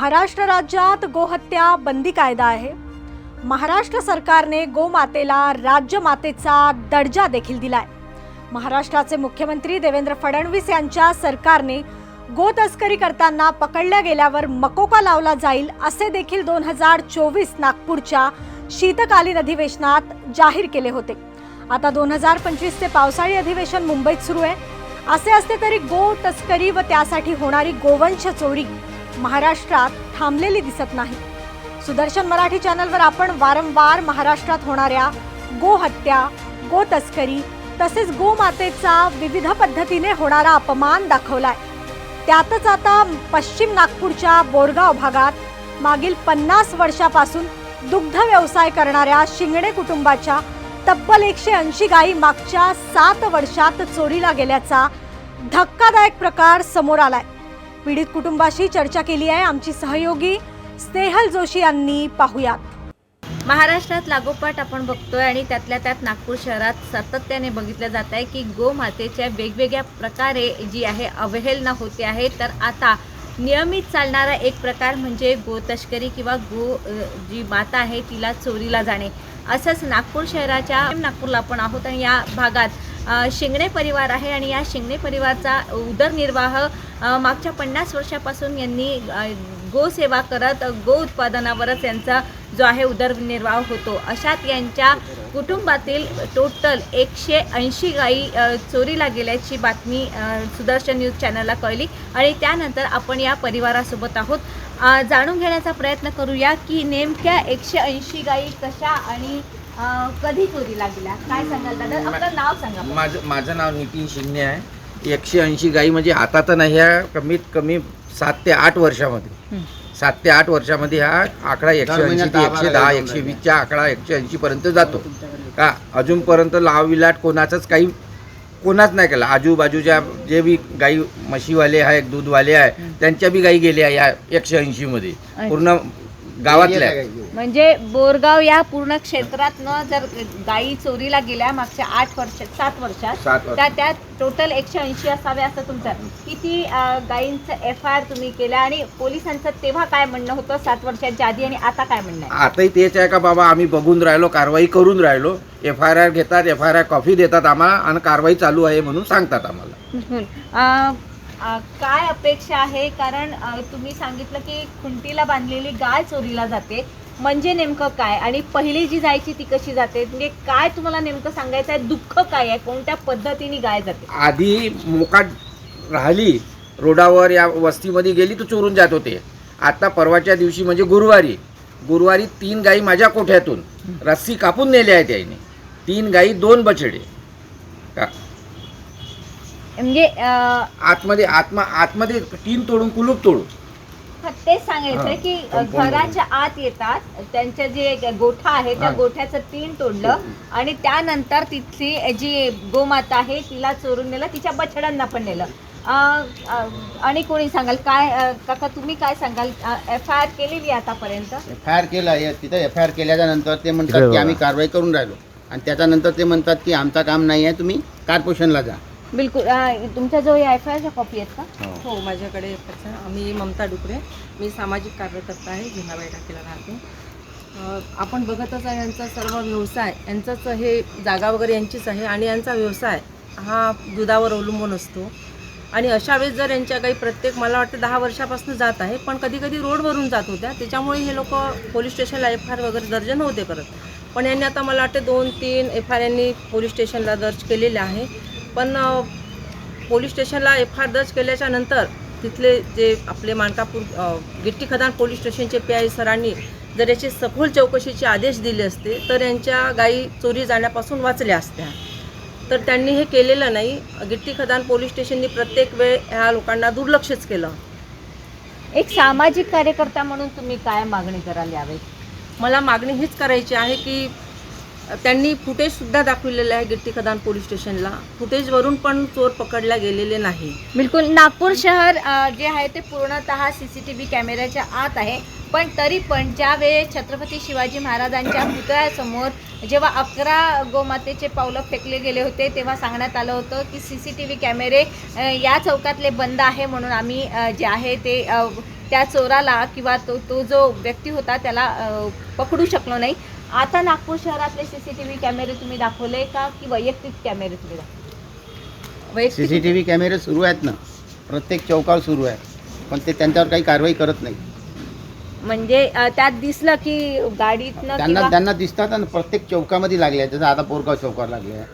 महाराष्ट्र राज्यात गोहत्या बंदी कायदा आहे. महाराष्ट्र सरकारने गोमातेला राज्यमातेचा दर्जा देखील दिलाय. महाराष्ट्राचे मुख्यमंत्री देवेंद्र फडणवीस यांच्या सरकारने गो तस्करी करताना पकडल्या गेल्यावर मकोका लावला जाईल असे देखील दोन हजार चोवीस नागपूरच्या शीतकालीन अधिवेशनात जाहीर केले होते. आता दोन हजार पंचवीसचे पावसाळी अधिवेशन मुंबईत सुरू आहे. असे असते तरी गो तस्करी व त्यासाठी होणारी गोवंश चोरी महाराष्ट्रात थांबलेली दिसत नाही. सुदर्शन मराठी चॅनलवर आपण वारंवार महाराष्ट्रात होणाऱ्या गोहत्या गो तस्करी तसेच गोमातेचा विविध पद्धतीने होणारा अपमान दाखवलाय. त्यातच आता पश्चिम नागपूरच्या बोरगाव भागात मागील पन्नास वर्षापासून दुग्ध व्यवसाय करणाऱ्या शिंगणे कुटुंबाच्या तब्बल एकशे ऐंशी गायी मागच्या सात वर्षात चोरीला गेल्याचा धक्कादायक प्रकार समोर आलाय. पीडित कुटुंबाशी चर्चा केली आहे आमची सहयोगी स्नेहल जोशी यांनी पाहुयात. महाराष्ट्रात लागोपाठ आपण बघतोय आणि त्यातल्या त्यात नागपूर शहरात सातत्याने बघितलं जात आहे की गोमातेच्या वेगवेगळ्या प्रकारे जी आहे अवहेलना होते आहे तर आता नियमित चालणारा एक प्रकार म्हणजे गो तस्करी किंवा गो जी माता आहे तिला चोरीला जाणे. असंच नागपूर शहराच्या नागपूरला आपण आहोत आणि या भागात शिंगणे परिवार आहे आणि या शिंगणे परिवारचा उदरनिर्वाह मागच्या पन्नास वर्षापासून यांनी गोसेवा करत गो उत्पादनावरच यांचा जो आहे उदरनिर्वाह होतो. अशात यांच्या कुटुंबातील टोटल एकशे ऐंशी गायी चोरीला गेल्याची बातमी सुदर्शन न्यूज चॅनलला कळली आणि त्यानंतर आपण या परिवारासोबत आहोत. जाणून घेण्याचा प्रयत्न करूया की नेमक्या एकशे ऐंशी गायी कशा आणि कधी चोरीला गेल्या? काय सांगाल दादा? आपलं नाव सांगा. माझं माझं नाव नितीन शिंदे आहे. एकशे ऐंशी गाई म्हणजे आता तर नाही ह्या कमीत कमी सात ते आठ वर्षामध्ये. सात ते आठ वर्षामध्ये हा आकडा एकशे ऐंशी ते दहा एकशे दहा एकशे. वीसच्या आकडा एकशे ऐंशी पर्यंत जातो. का अजूनपर्यंत लाविलाट कोणाचंच काही कोणाच नाही केला. आजूबाजूच्या जे बी गाई म्हशीवाले आहेत दूधवाले आहे त्यांच्या बी गाई गेल्या या एकशे ऐंशी मध्ये पूर्ण गावातल्या. म्हणजे बोरगाव या पूर्ण क्षेत्रातनं जर गायी चोरीला गेल्या मागच्या आठ सात वर्षात सात वर्ष. त्या त्यात टोटल एकशे ऐंशी असावे असं तुमचं. किती गायींचं एफ आय आर तुम्ही केलं आणि पोलिसांचं तेव्हा काय म्हणणं होतं सात वर्षाच्या आधी आणि आता काय म्हणणं आताही तेच आहे का बाबा? आम्ही बघून राहिलो कारवाई करून राहिलो. एफ आय आर घेतात एफ आय आर कॉफी देतात आम्हाला आणि कारवाई चालू आहे म्हणून सांगतात आम्हाला. काय अपेक्षा आहे? कारण तुम्ही सांगितलं की खुंटीला बांधलेली गाय चोरीला जाते. म्हणजे नेमकं काय? आणि पहिली जी जायची ती कशी जाते? म्हणजे काय तुम्हाला नेमकं सांगायचं आहे दुःख काय आहे? कोणत्या पद्धतीने गाय जाते? आधी मोकाट राहिली रोडावर या वस्तीमध्ये गेली तर चोरून जात होते. आता परवाच्या दिवशी म्हणजे गुरुवारी. गुरुवारी तीन गाई माझ्या कोठ्यातून रस्सी कापून नेल्या आहेत त्याने तीन गाई दोन बछडे. का? म्हणजे अं, आतमध्ये आत्मा आतमध्ये तीन तोडून कुलूप तोडून. तेच सांगायचंय हा, की घराच्या आत येतात. त्यांच्या जे गोठा आहे त्या. गोठ्याचं तीन तोडलं. आणि त्यानंतर तिथली जी गोमाता आहे तिला चोरून नेलं. तिच्या बछड्यांना पण नेलं. अं, अं, आणि कोणी सांगाल? काय अं, काका तुम्ही काय सांगाल? एफ आय आर केलेली आहे आतापर्यंत? एफ आय आर केला तिथं एफ आय आर केल्याच्यानंतर ते म्हणतात की आम्ही कारवाई करून राहिलो. आणि त्याच्यानंतर ते म्हणतात की आमचं काम नाही आहे. तुम्ही कार्पोरेशनला जा. बिलकुल अं, तुमच्याजवळ या एफ आय आरच्या कॉपी आहेत का? हो. माझ्याकडे एकच आहे मी ममता डुकरे मी सामाजिक कार्यकर्ता आहे जिल्हा टाकीला राहते. आपण बघतच आहे यांचा सर्व व्यवसाय यांचंच हे जागा वगैरे यांचीच आहे आणि यांचा व्यवसाय हा दुधावर अवलंबून असतो. आणि अशा वेळेस जर यांच्या काही प्रत्येक मला वाटतं दहा वर्षापासून जात आहे पण कधी कधी रोडवरून जात होत्या. त्याच्यामुळे हे लोक पोलीस स्टेशनला एफ आर वगैरे दर्ज नव्हते करत. पण यांनी आता मला वाटते दोन तीन एफ आर यांनी पोलीस स्टेशनला दर्ज केलेले आहे. पण पोलीस स्टेशनला एफ आर दर्ज केल्याच्यानंतर तिथले जे आपले मानकापूर गिट्टी खदान पोलीस स्टेशनचे पी आय सरांनी जर याची सखोल चौकशीचे आदेश दिले असते तर यांच्या गायी चोरी जाण्यापासून वाचल्या असत्या. तर त्यांनी हे केलेलं नाही. गिट्टी खदान पोलीस स्टेशननी प्रत्येक वेळ ह्या लोकांना दुर्लक्षच केलं. एक सामाजिक कार्यकर्ता म्हणून तुम्ही काय मागणी कराल यावेळी? मला मागणी हीच करायची आहे की त्यांनी फुटेजसुद्धा दाखवलेलं आहे गिट्टी खदान पोलीस स्टेशनला. फुटेजवरून पण चोर पकडला गेलेले नाही. बिलकुल नागपूर शहर अ, जे आहे ते पूर्णतः सी सी टी व्ही कॅमेऱ्याच्या आत आहे. पण तरी पण ज्यावेळेस छत्रपती शिवाजी महाराजांच्या पुतळ्यासमोर जेव्हा अकरा गोमातेचे पावलं फेकले गेले होते तेव्हा सांगण्यात आलं होतं की सी सी टी व्ही कॅमेरे अ, या चौकातले बंद आहे म्हणून आम्ही अ, जे आहे ते अ, त्या चोराला किंवा तो तो जो व्यक्ती होता त्याला अ, पकडू शकलो नाही. आता नागपूर शहरातले सी सी टी व्ही कॅमेरे तुम्ही दाखवले का? की वैयक्तिक कॅमेरे तुम्ही दाखवले? सी वैयक्तिक सी टी व्ही कॅमेरे सुरू आहेत ना. प्रत्येक चौकावर सुरू आहे. पण ते त्यांच्यावर काही कारवाई करत नाही. म्हणजे अ, त्यात दिसलं की गाडीतनं त्यांना किंवा त्यांना दिसतात आणि प्रत्येक चौकामध्ये लागले आहेत. जसं आता पोरगाव चौकावर लागले आहे.